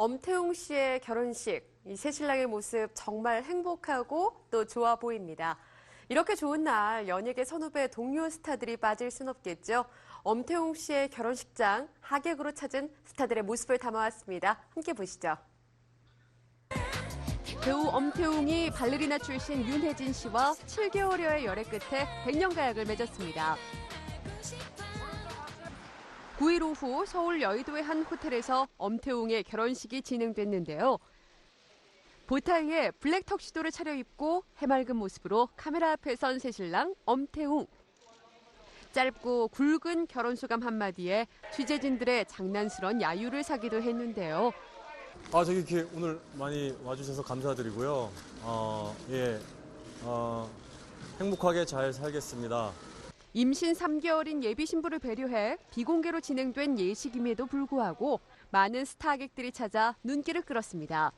엄태웅 씨의 결혼식, 이 새신랑의 모습 정말 행복하고 또 좋아 보입니다. 이렇게 좋은 날 연예계 선후배 동료 스타들이 빠질 순 없겠죠. 엄태웅 씨의 결혼식장 하객으로 찾은 스타들의 모습을 담아왔습니다. 함께 보시죠. 배우 엄태웅이 발레리나 출신 윤혜진 씨와 7개월여의 열애 끝에 백년가약을 맺었습니다. 9일 오후 서울 여의도의 한 호텔에서 엄태웅의 결혼식이 진행됐는데요. 보타이에 블랙 턱시도를 차려입고 해맑은 모습으로 카메라 앞에 선 새신랑 엄태웅. 짧고 굵은 결혼 소감 한마디에 취재진들의 장난스런 야유를 사기도 했는데요. 아, 저기 이렇게 오늘 많이 와주셔서 감사드리고요. 어, 예, 어, 행복하게 잘 살겠습니다. 임신 3개월인 예비 신부를 배려해 비공개로 진행된 예식임에도 불구하고 많은 스타객들이 찾아 눈길을 끌었습니다.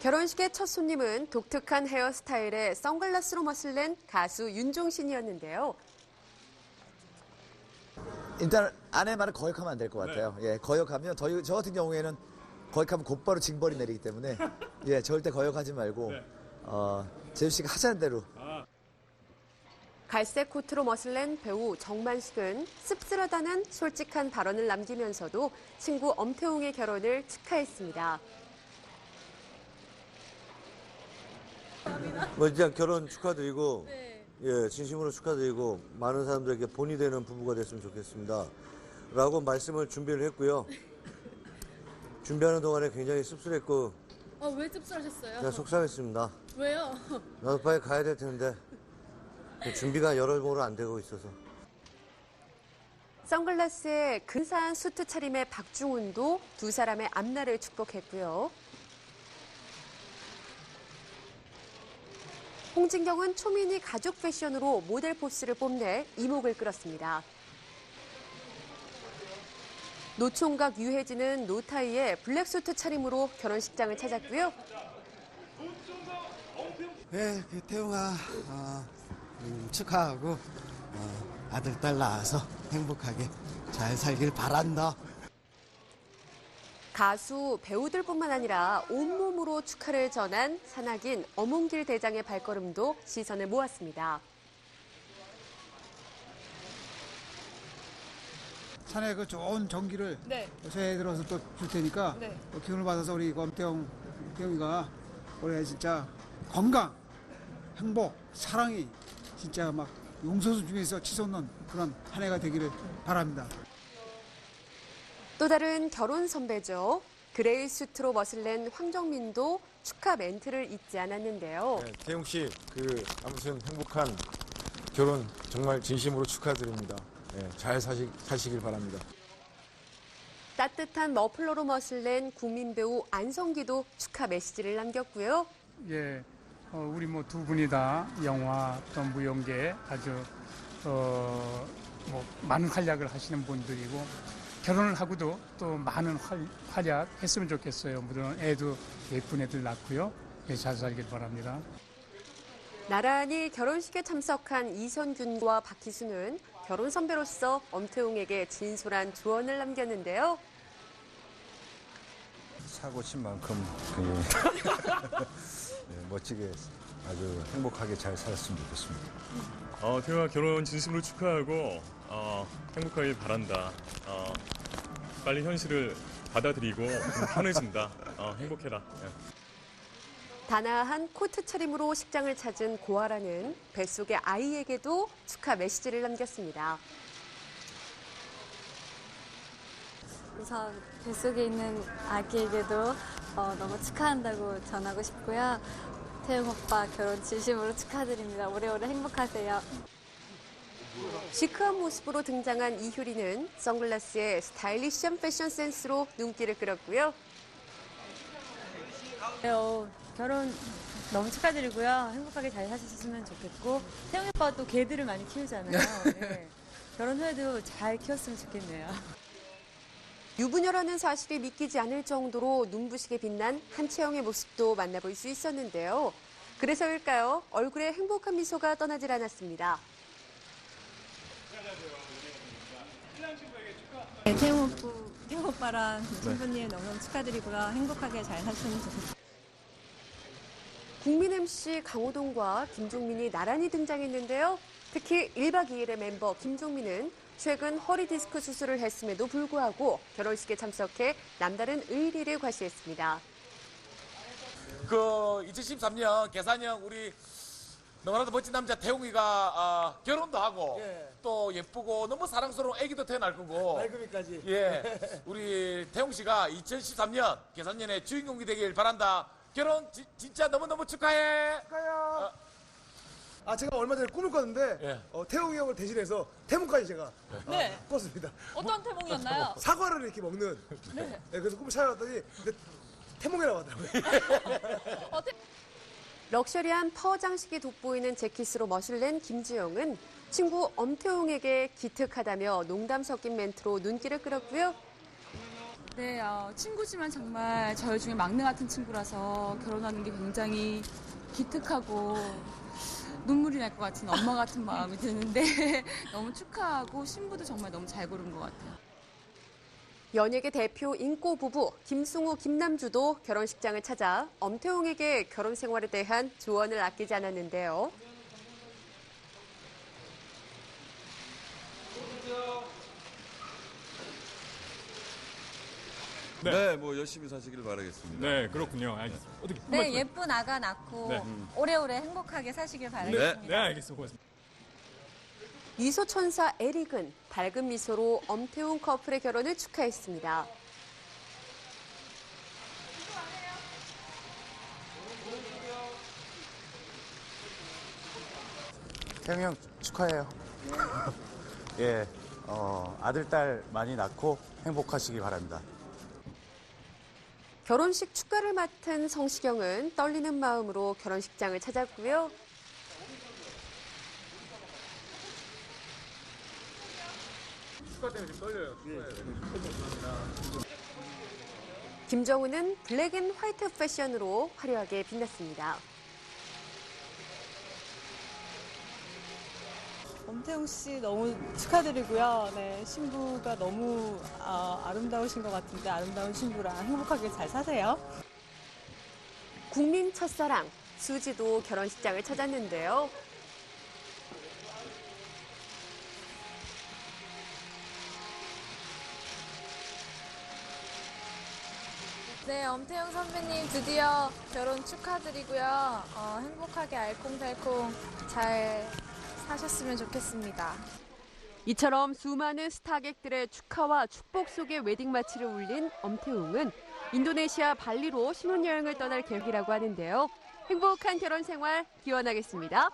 결혼식의 첫 손님은 독특한 헤어스타일에 선글라스로 멋을 낸 가수 윤종신이었는데요. 일단 아내 말을 거역하면 안 될 것 같아요. 예, 거역하면 저희 저 같은 경우에는 거역하면 곧바로 징벌이 내리기 때문에 예, 절대 거역하지 말고 어, 재수 씨가 하자는 대로 갈색 코트로 멋을 낸 배우 정만식은 씁쓸하다는 솔직한 발언을 남기면서도 친구 엄태웅의 결혼을 축하했습니다. 뭐 진짜 결혼 축하드리고 예 진심으로 축하드리고 많은 사람들에게 본이 되는 부부가 됐으면 좋겠습니다. 라고 말씀을 준비를 했고요. 준비하는 동안에 굉장히 씁쓸했고 아, 왜 씁쓸하셨어요? 제가 속상했습니다. 왜요? 나도 빨리 가야 될 텐데 준비가 여러모로 안 되고 있어서 선글라스에 근사한 수트 차림의 박중훈도 두 사람의 앞날을 축복했고요. 홍진경은 초미니 가죽 패션으로 모델 포스를 뽐내 이목을 끌었습니다. 노총각 유혜진은 노타이의 블랙 수트 차림으로 결혼식장을 찾았고요. 네, 그 태웅아 어, 음, 축하하고 어, 아들 딸 낳아서 행복하게 잘 살길 바란다. 가수, 배우들뿐만 아니라 온몸으로 축하를 전한 산악인 어몽길 대장의 발걸음도 시선을 모았습니다. 산에 그 좋은 전기를 네. 새해 들어서 또 줄 테니까 네. 또 기운을 받아서 우리 검태영 태영이가 올해 진짜 건강, 행복, 사랑이 진짜 막 용서수 중에서 치솟는 그런 한 해가 되기를 바랍니다. 또 다른 결혼 선배죠. 그레이 수트로 멋을 낸 황정민도 축하 멘트를 잊지 않았는데요. 네, 태용 씨, 그 아무튼 행복한 결혼 정말 진심으로 축하드립니다. 예, 잘 사시, 사시길 바랍니다. 따뜻한 머플러로 멋을 낸 국민 배우 안성기도 축하 메시지를 남겼고요. 예, 어, 우리 뭐 두 분이 다 영화 또 무용계 아주 어, 뭐 많은 활약을 하시는 분들이고 결혼을 하고도 또 많은 활, 활약했으면 좋겠어요. 물론 애도 예쁜 애들 낳고요. 예, 잘 살길 바랍니다. 나란히 결혼식에 참석한 이선균과 박희수는 결혼 선배로서 엄태웅에게 진솔한 조언을 남겼는데요. 사고 친 만큼 그, 예, 멋지게 아주 행복하게 잘 살았으면 좋겠습니다. 어, 태우가 결혼 진심으로 축하하고 어, 행복하길 바란다. 어, 빨리 현실을 받아들이고 좀 편해진다. 어, 행복해라. 예. 단아한 코트 차림으로 식장을 찾은 고아라는 뱃속의 아이에게도 축하 메시지를 남겼습니다. 우선 뱃속에 있는 아기에게도 어, 너무 축하한다고 전하고 싶고요. 태용 오빠 결혼 진심으로 축하드립니다. 오래오래 행복하세요. 시크한 모습으로 등장한 이효리는 선글라스에 스타일리시한 패션 센스로 눈길을 끌었고요. 어, 결혼 너무 축하드리고요. 행복하게 잘 사셨으면 좋겠고 태영 오빠가 또 개들을 많이 키우잖아요. 네. 결혼 후에도 잘 키웠으면 좋겠네요. 유부녀라는 사실이 믿기지 않을 정도로 눈부시게 빛난 한채영의 모습도 만나볼 수 있었는데요. 그래서일까요? 얼굴에 행복한 미소가 떠나질 않았습니다. 네, 태용 오빠 태용 오빠랑 신부님 너무너무 축하드리고요. 행복하게 잘 사시면 좋겠습니다. 국민 MC 강호동과 김종민이 나란히 등장했는데요. 특히 1박 2일의 멤버 김종민은 최근 허리 디스크 수술을 했음에도 불구하고 결혼식에 참석해 남다른 의리를 과시했습니다. 그 2013년 계산형 우리 너무나도 멋진 남자 태웅이가 어, 결혼도 하고 또 예쁘고 너무 사랑스러운 아기도 태어날 거고 말금이까지. 예 우리 태웅 씨가 2013년 계산년의 주인공이 되길 바란다 결혼 지- 진짜 너무너무 축하해 축하해요. 아 제가 얼마 전에 꿈을 꿨는데 예. 어, 태웅이 형을 대신해서 태몽까지 제가 네. 어, 꿨습니다. 어떤 태몽이었나요? 사과를 이렇게 먹는. 네. 예, 그래서 꿈을 찾아봤더니 근데 태몽이라고 하더라고요. 럭셔리한 퍼장식이 돋보이는 재킷으로 멋을 낸 김주영은 친구 엄태웅에게 기특하다며 농담 섞인 멘트로 눈길을 끌었고요. 네, 어, 친구지만 정말 저희 중에 막내 같은 친구라서 결혼하는 게 굉장히 기특하고 눈물이 날 것 같은 엄마 같은 마음이 드는데 너무 축하하고 신부도 정말 너무 잘 고른 것 같아요. 연예계 대표 인꼬 부부 김승우, 김남주도 결혼식장을 찾아 엄태웅에게 결혼 생활에 대한 조언을 아끼지 않았는데요. 네, 뭐 열심히 사시길 바라겠습니다. 네, 그렇군요. 알겠습니다. 어떻게 네, 예쁜 아가 낳고 네. 오래오래 행복하게 사시길 네, 바라겠습니다. 네, 알겠습니다. 고맙습니다. 미소천사 에릭은 밝은 미소로 엄태웅 커플의 결혼을 축하했습니다. 태웅이 형 축하해요. 예, 어, 아들, 딸 많이 낳고 행복하시기 바랍니다. 결혼식 축가를 맡은 성시경은 떨리는 마음으로 결혼식장을 찾았고요. 축하 때문에 지금 떨려요. 김정우는 블랙 앤 화이트 패션으로 화려하게 빛났습니다. 엄태웅 씨 너무 축하드리고요. 네, 신부가 너무 아, 아름다우신 것 같은데 아름다운 신부랑 행복하게 잘 사세요. 국민 첫사랑 수지도 결혼식장을 찾았는데요. 네, 엄태웅 선배님 드디어 결혼 축하드리고요. 어, 행복하게 알콩달콩 잘 사셨으면 좋겠습니다. 이처럼 수많은 스타객들의 축하와 축복 속에 웨딩 마치를 울린 엄태웅은 인도네시아 발리로 신혼여행을 떠날 계획이라고 하는데요. 행복한 결혼 생활 기원하겠습니다.